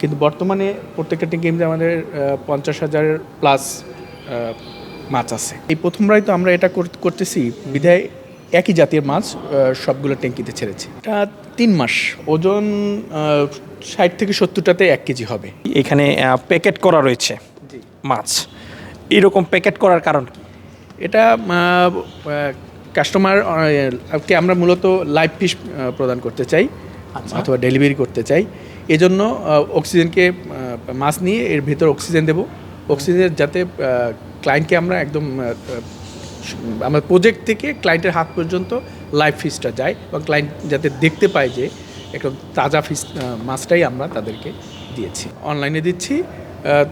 কিন্তু বর্তমানে প্রত্যেকটা ট্যাঙ্কি আমাদের পঞ্চাশ হাজার প্লাস মাছ আছে। এই প্রথমবারই তো আমরা এটা করতেছি। বিধায় একই জাতীয় মাছ সবগুলো ট্যাঙ্কিতে ছেড়েছি। এটা তিন মাস। ওজন ষাট থেকে সত্তরটাতে এক কেজি হবে। এখানে প্যাকেট করা রয়েছে মাছ এরকম প্যাকেট করার কারণ এটা কাস্টমার আমরা মূলত লাইভ ফিশ প্রদান করতে চাই অথবা ডেলিভারি করতে চাই। এজন্য অক্সিজেনকে মাছ নিয়ে এর ভেতর অক্সিজেন দেব। অক্সিজেন যাতে ক্লায়েন্টকে আমরা একদম আমার প্রজেক্ট থেকে ক্লায়েন্টের হাত পর্যন্ত লাইভ ফিশটা যায় এবং ক্লায়েন্ট যাতে দেখতে পায় যে একদম তাজা ফিশ মাছটাই আমরা তাদেরকে দিয়েছি। অনলাইনে দিচ্ছি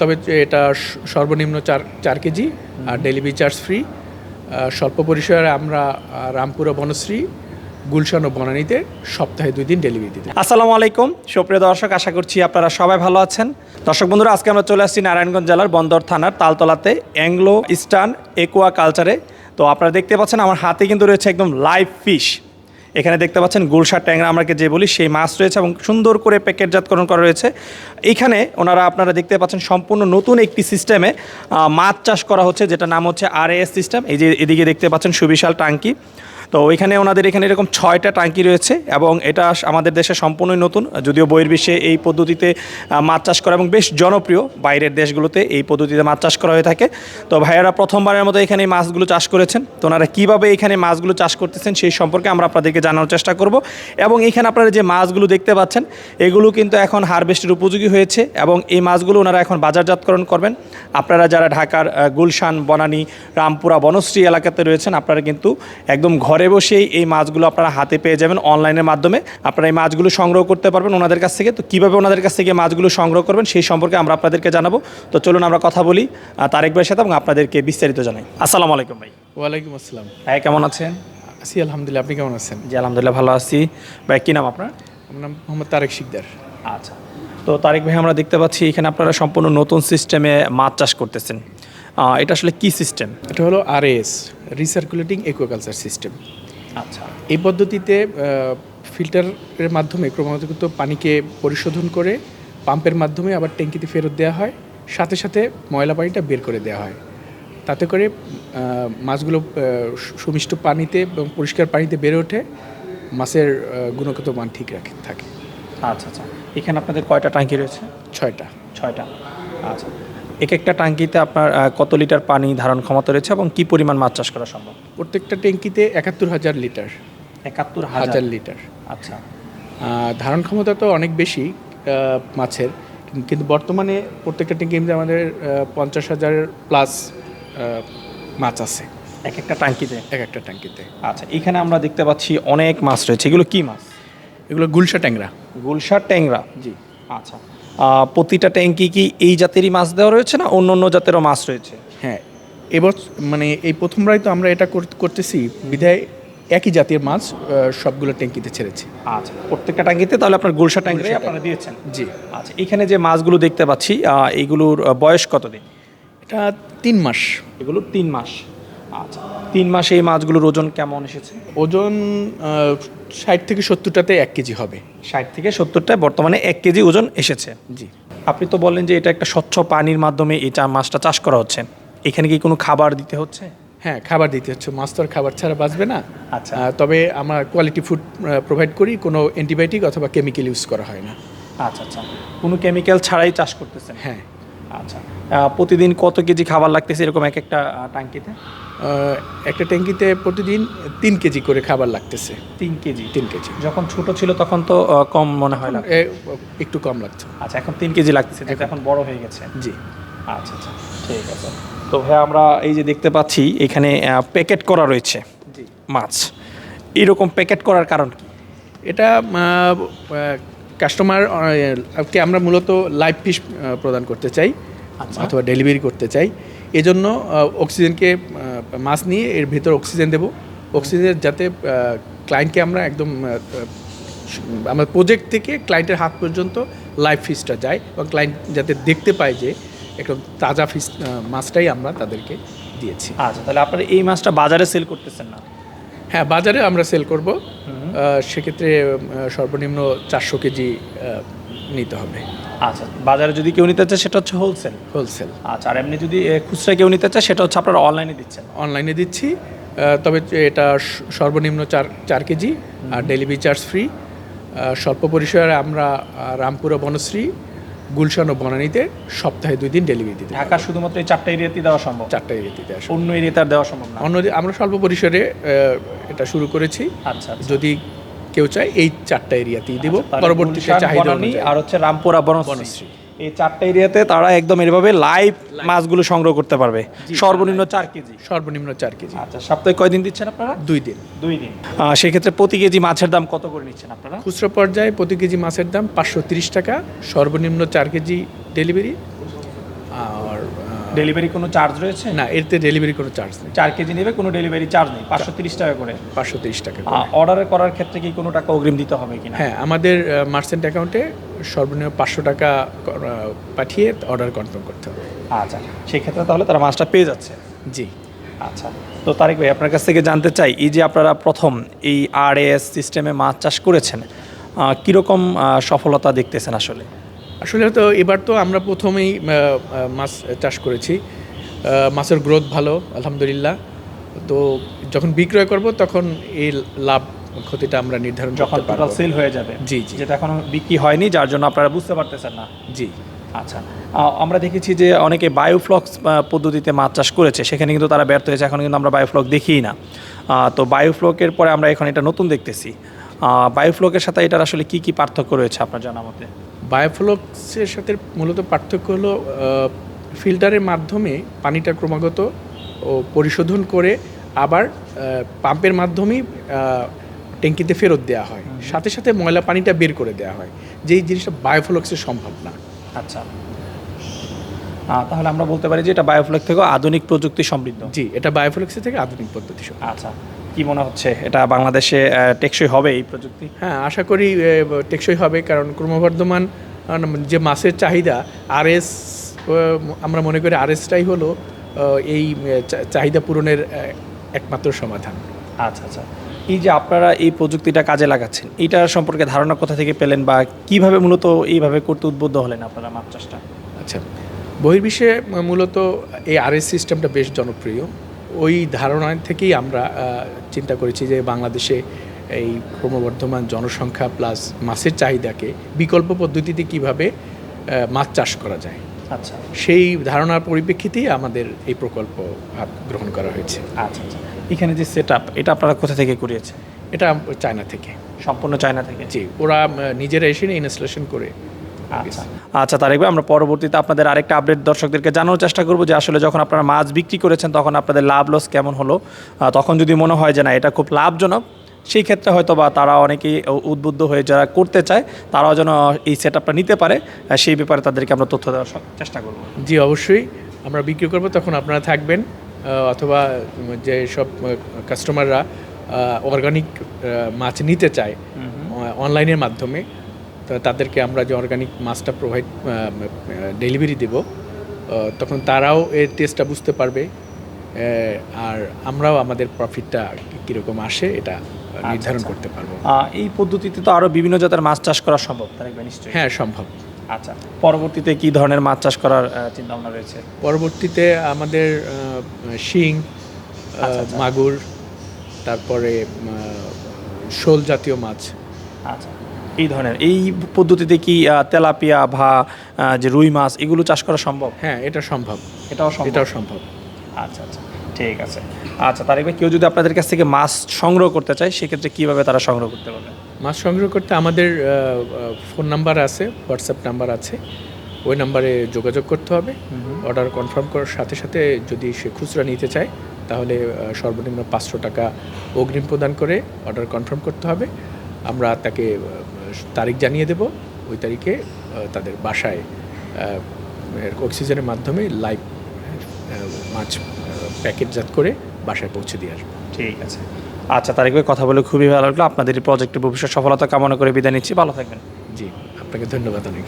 তবে এটা সর্বনিম্ন চার চার কেজি আর ডেলিভারি চার্জ ফ্রি স্বল্প পরিসরে আমরা রামপুরা বনশ্রী গুলশান ও বনানীতে সপ্তাহে দুই দিন ডেলিভারি দিতে আসসালামু আলাইকুম। সুপ্রিয় দর্শক, আশা করছি আপনারা সবাই ভালো আছেন। দর্শক বন্ধুরা, আজকে আমরা চলে আসছি নারায়ণগঞ্জ জেলার বন্দর থানার তালতলাতে অ্যাংলো ইস্টার্ন একুয়া কালচারে তো আপনারা দেখতে পাচ্ছেন, আমার হাতে কিন্তু রয়েছে একদম লাইভ ফিশ এখানে দেখতে পাচ্ছেন গুলশার ট্যাংরা আমরা যে বলি, সেই মাছ রয়েছে এবং সুন্দর করে প্যাকেটজাতকরণ করা রয়েছে। এখানে ওনারা, আপনারা দেখতে পাচ্ছেন সম্পূর্ণ নতুন একটি সিস্টেমে মাছ চাষ করা হচ্ছে যেটা নাম হচ্ছে আর সিস্টেম এই যে এদিকে দেখতে পাচ্ছেন সুবিশাল টাঙ্কি। তো ওইখানে ওনাদের এখানে এরকম ছয়টা টাঙ্কি রয়েছে এবং এটা আমাদের দেশে সম্পূর্ণই নতুন, যদিও বহির্বিশ্বে এই পদ্ধতিতে মাছ চাষ করা এবং বেশ জনপ্রিয় বাইরের দেশগুলোতে এই পদ্ধতিতে মাছ চাষ করা হয়ে থাকে। তো ভাইয়েরা প্রথমবারের মতো এখানে মাছগুলো চাষ করেছেন। তো ওনারা কীভাবে এখানে মাছগুলো চাষ করতেছেন সেই সম্পর্কে আমরা আপনাদেরকে জানানোর চেষ্টা করব। এবং এখানে আপনারা যে মাছগুলো দেখতে পাচ্ছেন, এগুলো কিন্তু এখন হারভেস্টের উপযোগী হয়েছে এবং এই মাছগুলো ওনারা এখন বাজারজাতকরণ করবেন। আপনারা যারা ঢাকার গুলশান, বনানী, রামপুরা, বনশ্রী এলাকাতে রয়েছেন, আপনারা কিন্তু একদম ঘরে বসেই এই মাছগুলো আপনারা হাতে পেয়ে যাবেন অনলাইনের মাধ্যমে। আপনারা এই মাছগুলো সংগ্রহ করতে পারবেন ওনাদের কাছ থেকে। তো কীভাবে ওনাদের কাছ থেকে মাছগুলো সংগ্রহ করবেন সেই সম্পর্কে আমরা আপনাদেরকে জানাব। তো চলুন আমরা কথা বলি তারেক ভাইয়ের সাথে এবং আপনাদেরকে বিস্তারিত জানাই। আসসালামু আলাইকুম ভাই। ওয়ালাইকুম আসসালাম। ভাই কেমন আছেন? আছি আলহামদুলিল্লাহ। আপনি কেমন আছেন? জি আলহামদুলিল্লাহ ভালো আছি। ভাই কী নাম আপনার? আমার নাম মোহাম্মদ তারেক শিকদার। আচ্ছা। তো তারেক ভাই আমরা দেখতে পাচ্ছি এখানে আপনারা সম্পূর্ণ নতুন সিস্টেমে মাছ চাষ করতেছেন। এটা আসলে কি সিস্টেম এটা হলো R S recirculating aquaculture system আচ্ছা। এই পদ্ধতিতে ফিল্টারের মাধ্যমে ক্রমাগত পানিকে পরিশোধন করে পাম্পের মাধ্যমে আবার ট্যাঙ্কিতে ফেরত দেওয়া হয় সাথে সাথে ময়লা পানিটা বের করে দেওয়া হয়। তাতে করে মাছগুলো সুমিষ্ট পানিতে এবং পরিষ্কার পানিতে বেড়ে ওঠে মাছের গুণগত মান ঠিক রাখে থাকে। আচ্ছা আচ্ছা। এখানে আপনাদের কয়টা ট্যাঙ্কি রয়েছে? ছয়টা। ছয়টা। আচ্ছা। এক একটা ট্যাঙ্কিতে আপনার কত লিটার পানি ধারণ ক্ষমতা রয়েছে এবং কি পরিমাণ মাছ চাষ করা সম্ভব? প্রত্যেকটা ট্যাঙ্কিতে একাত্তর হাজার লিটার। একাত্তর হাজার? লিটার। আচ্ছা। ধারণ ক্ষমতা তো অনেক বেশি মাছের কিন্তু বর্তমানে প্রত্যেকটা ট্যাঙ্কিতে আমাদের পঞ্চাশ হাজার প্লাস মাছ আছে। এক একটা ট্যাঙ্কিতে? এক একটা ট্যাঙ্কিতে। আচ্ছা এখানে আমরা দেখতে পাচ্ছি অনেক মাছ রয়েছে। এগুলো কি মাছ? এগুলো গুলশা ট্যাংরা। গুলশা ট্যাংরা? জি। আচ্ছা। প্রতিটা ট্যাঙ্কি কি এই জাতেরই মাছ দেওয়া রয়েছে না অন্য অন্য জাতেরও মাছ রয়েছে? হ্যাঁ এবার মানে এই প্রথমবারই তো আমরা এটা করতেছি। বিধায় একই জাতীয় মাছ সবগুলো ট্যাঙ্কিতে ছেড়েছি। আচ্ছা প্রত্যেকটা ট্যাঙ্কিতে তাহলে আপনার গুলশা ট্যাঙ্কি আপনারা দিয়েছেন। জি। আচ্ছা এখানে যে মাছগুলো দেখতে পাচ্ছি আহ, বয়স কতদিন? এটা তিন মাস। এগুলো তিন মাস। আচ্ছা তিন মাসে এই মাছগুলোর ওজন কেমন এসেছে? ওজন ষাট থেকে সত্তরটাতে এক কেজি হবে। ষাট থেকে সত্তরটায় বর্তমানে এক কেজি ওজন এসেছে। জি। আপনি তো বললেন যে এটা একটা স্বচ্ছ পানির মাধ্যমে এই চা মাছটা চাষ করা হচ্ছে। এখানে কি কোনো খাবার দিতে হচ্ছে? হ্যাঁ খাবার দিতে হচ্ছে। মাছ তো আর খাবার ছাড়া বাঁচবে না। আচ্ছা। তবে আমরা কোয়ালিটি ফুড প্রোভাইড করি। কোনো অ্যান্টিবায়োটিক অথবা কেমিক্যাল ইউজ করা হয় না। আচ্ছা আচ্ছা। কোনো কেমিক্যাল ছাড়াই চাষ করতেছেন? হ্যাঁ। আচ্ছা। প্রতিদিন কত কেজি খাবার লাগতেছে এরকম এক একটা ট্যাঙ্কিতে? একটা ট্যাঙ্কিতে প্রতিদিন তিন কেজি করে খাবার লাগতেছে। তিন কেজি? তিন কেজি। যখন ছোট ছিল তখন তো কম মনে হয় না একটু কম লাগছে। আচ্ছা এখন তিন কেজি লাগতেছে যেটা এখন বড় হয়ে গেছে। জি। আচ্ছা আচ্ছা ঠিক আছে। তো ভাই আমরা এই যে দেখতে পাচ্ছি এখানে প্যাকেট করা রয়েছে জি। মাছ। এরকম প্যাকেট করার কারণ কি? এটা কাস্টমার কে আমরা মূলত লাইভ ফিশ প্রদান করতে চাই। অথবা ডেলিভারি করতে চাই। এজন্য অক্সিজেনকে মাছ নিয়ে এর ভেতর অক্সিজেন দেব। অক্সিজেন যাতে ক্লায়েন্টকে আমরা একদম আমার প্রজেক্ট থেকে ক্লায়েন্টের হাত পর্যন্ত লাইভ ফিশটা যায় এবং ক্লায়েন্ট যাতে দেখতে পায় যে একদম তাজা ফিশ মাছটাই আমরা তাদেরকে দিয়েছি। আচ্ছা তাহলে আপনারা এই মাছটা বাজারে সেল করতেছেন না? হ্যাঁ বাজারে আমরা সেল করব। সেক্ষেত্রে সর্বনিম্ন চারশো কেজি নিতে হবে। আচ্ছা বাজারে যদি কেউ নিতে চায় সেটা হচ্ছে হোলসেল হোলসেল আচ্ছা আর এমনি যদি খুচরা কেউ নিতে চায় সেটা হচ্ছে আপনারা অনলাইনে দিচ্ছেন? অনলাইনে দিচ্ছি তবে এটা সর্বনিম্ন চার চার কেজি আর ডেলিভারি চার্জ ফ্রি স্বল্প পরিসরে আমরা রামপুরা বনশ্রী গুলশান ও বনানীতে সপ্তাহে দুই দিন ডেলিভারি দিতে। ঢাকার শুধুমাত্র এই চারটা এরিয়াতে দেওয়া সম্ভব? চারটা এরিয়াতে আসে অন্য এরিয়াতে আর দেওয়া সম্ভব না? অন্য আমরা স্বল্প পরিসরে এটা শুরু করেছি। আচ্ছা আচ্ছা। যদি কেউ চায় এই চারটা এরিয়াতেই দিব। তাহলে পরবর্তীতে চাহিদা আর হচ্ছে রামপুরা বনশ্রী। এই চারটা এরিয়াতে তারা একদম এভাবে লাইভ মাছগুলো সংগ্রহ করতে পারবে। সর্বনিম্ন চার কেজি। সর্বনিম্ন চার কেজি। আচ্ছা সপ্তাহে কয়দিন দিচ্ছেন আপনারা? দুই দিন। দুই দিন। সেক্ষেত্রে প্রতি কেজি মাছের দাম কত করে নিচ্ছেন আপনারা? খুচরো পর্যায়ে প্রতি কেজি মাছের দাম পাঁচশো তিরিশ টাকা সর্বনিম্ন চার কেজি ডেলিভারি। আর ডেলিভারি কোনো চার্জ রয়েছে? না এতে ডেলিভারি কোনো চার্জ নেই। চার কেজি নেবে কোনো ডেলিভারি চার্জ নেই। পাঁচশো তিরিশ টাকা করে। পাঁচশো তিরিশ টাকা অর্ডার করার ক্ষেত্রে কি কোনো টাকা অগ্রিম দিতে হবে কিনা? হ্যাঁ আমাদের মার্চেন্ট অ্যাকাউন্টে সর্বনিম্ন পাঁচশো টাকা পাঠিয়ে অর্ডার কনফার্ম করতে হবে। আচ্ছা সেক্ষেত্রে তাহলে তারা মাছটা পেয়ে যাচ্ছে। জি। আচ্ছা তো তারেক ভাই আপনার কাছ থেকে জানতে চাই এই যে আপনারা প্রথম এই আর এস সিস্টেমে মাছ চাষ করেছেন কীরকম সফলতা দেখতেছেন আসলে? আসলে তো এবার তো আমরা প্রথমেই মাছ চাষ করেছি। মাছের গ্রোথ ভালো আলহামদুলিল্লাহ। তো যখন বিক্রয় করব তখন এই লাভ ক্ষতিটা আমরা নির্ধারণ যখন টোটাল সেল হয়ে যাবে। জি, জি। যেটা এখনও বিক্রি হয়নি যার জন্য আপনারা বুঝতে পারতেছেন না। জি। আচ্ছা। আমরা দেখেছি যে অনেকে বায়োফ্লক্স পদ্ধতিতে মাছ চাষ করেছে। সেখানে কিন্তু তারা ব্যর্থ হয়েছে এখন কিন্তু আমরা বায়োফ্লক দেখিই না। তো বায়োফ্লকের পরে আমরা এখন এটা নতুন দেখতেছি। বায়োফ্লকের সাথে এটার আসলে কি কি পার্থক্য রয়েছে আপনার জানা মতে? বায়োফ্লক্সের সাথে মূলত পার্থক্য হলো ফিল্টারের মাধ্যমে পানিটা ক্রমাগত ও পরিশোধন করে আবার পাম্পের মাধ্যমেই ট্যাঙ্কিতে ফেরত দেওয়া হয়। সাথে সাথে ময়লা পানিটা বের করে দেওয়া হয়। যেই জিনিসটা বায়োফ্লক্সে সম্ভব না। আচ্ছা। তাহলে আমরা বলতে পারি যে এটা বায়োফ্লক থেকেও আধুনিক প্রযুক্তি সমৃদ্ধ। জি এটা বায়োফ্লক্সের থেকে আধুনিক পদ্ধতি আচ্ছা। কি মনে হচ্ছে? এটা বাংলাদেশে টেকসই হবে এই প্রযুক্তি? হ্যাঁ আশা করি টেকসই হবে কারণ ক্রমবর্ধমান যে মাছের চাহিদা আরএস আমরা মনে করি আরএসটাই হলো এই চাহিদা পূরণের একমাত্র সমাধান। আচ্ছা আচ্ছা। এই যে আপনারা এই প্রযুক্তিটা কাজে লাগাচ্ছেন এটা সম্পর্কে ধারণা কোথা থেকে পেলেন বা কীভাবে মূলত এইভাবে করতে উদ্বুদ্ধ হলেন আপনারা মাছ চাষটা আচ্ছা। বহির্বিশ্বে মূলত এই আরএস সিস্টেমটা বেশ জনপ্রিয়। ওই ধারণা থেকেই আমরা চিন্তা করেছি যে বাংলাদেশে এই ক্রমবর্ধমান জনসংখ্যা প্লাস মাছের চাহিদাকে বিকল্প পদ্ধতিতে কীভাবে মাছ চাষ করা যায়। আচ্ছা। সেই ধারণার পরিপ্রেক্ষিতেই আমাদের এই প্রকল্প হাত গ্রহণ করা হয়েছে। আচ্ছা আচ্ছা। এখানে যে সেট এটা আপনারা কোথা থেকে করিয়েছেন? এটা চায়না থেকে। সম্পূর্ণ চায়না থেকে? জি ওরা নিজেরা এসে ইনস্টলেশন করে আচ্ছা। আচ্ছা তারেক ভাই আমরা পরবর্তীতে আপনাদের আরেকটা আপডেট দর্শকদেরকে জানানোর চেষ্টা করব যে আসলে যখন আপনারা মাছ বিক্রি করেছেন তখন আপনাদের লাভ লস কেমন হলো? তখন যদি মনে হয় যে না এটা খুব লাভজনক সেই ক্ষেত্রে হয়তো বা তারা অনেকেই উদ্বুদ্ধ হয়ে যারা করতে চায় তারাও যেন এই সেট আপটা নিতে পারে। সেই ব্যাপারে তাদেরকে আমরা তথ্য দেওয়ার চেষ্টা করব। জি অবশ্যই। আমরা বিক্রি করব তখন আপনারা থাকবেন। অথবা যে সব কাস্টমাররা অর্গানিক মাছ নিতে চায় অনলাইনের মাধ্যমে। তো তাদেরকে আমরা যে অর্গানিক মাছটা প্রোভাইড ডেলিভারি দেব তখন তারাও এর টেস্টটা বুঝতে পারবে আর আমরাও আমাদের প্রফিটটা কীরকম আসে এটা নির্ধারণ আচ্ছা। করতে পারব। এই পদ্ধতিতে তো আরও বিভিন্ন জাতের মাছ চাষ করা সম্ভব নিশ্চয়ই? হ্যাঁ সম্ভব। আচ্ছা পরবর্তীতে কি ধরনের মাছ চাষ করার চিন্তা ভাবনা রয়েছে? পরবর্তীতে আমাদের শিং আচ্ছা, আচ্ছা। মাগুর তারপরে শোল জাতীয় মাছ। আচ্ছা। এই ধরনের এই পদ্ধতিতে কি তেলাপিয়া বা আহ, যে রুই মাছ এগুলো চাষ করা সম্ভব? হ্যাঁ এটা সম্ভব। এটাও সম্ভব? এটাও সম্ভব। আচ্ছা আচ্ছা ঠিক আছে। আচ্ছা তারেক ভাই কেউ যদি আপনাদের কাছ থেকে মাছ সংগ্রহ করতে চায় সেক্ষেত্রে কীভাবে তারা সংগ্রহ করতে পারবে? মাছ সংগ্রহ করতে আমাদের ফোন নাম্বার আছে হোয়াটসঅ্যাপ নাম্বার আছে। ওই নাম্বারে যোগাযোগ করতে হবে। অর্ডার কনফার্ম করার সাথে সাথে যদি সে খুচরা নিতে চায় তাহলে সর্বনিম্ন পাঁচশো টাকা অগ্রিম প্রদান করে অর্ডার কনফার্ম করতে হবে। আমরা তাকে তারিখ জানিয়ে দেব। ওই তারিখে তাদের বাসায় অক্সিজেনের মাধ্যমে লাইভ মাছ প্যাকেটজাত করে বাসায় পৌঁছে দিয়ে আসব। ঠিক আছে। আচ্ছা তারিখ ভাই কথা বলে খুবই ভালো লাগল। আপনাদের এই প্রজেক্টের ভবিষ্যৎ সফলতা কামনা করে বিদায় নিচ্ছি। ভালো থাকবেন। জি আপনাকে ধন্যবাদ অনেক।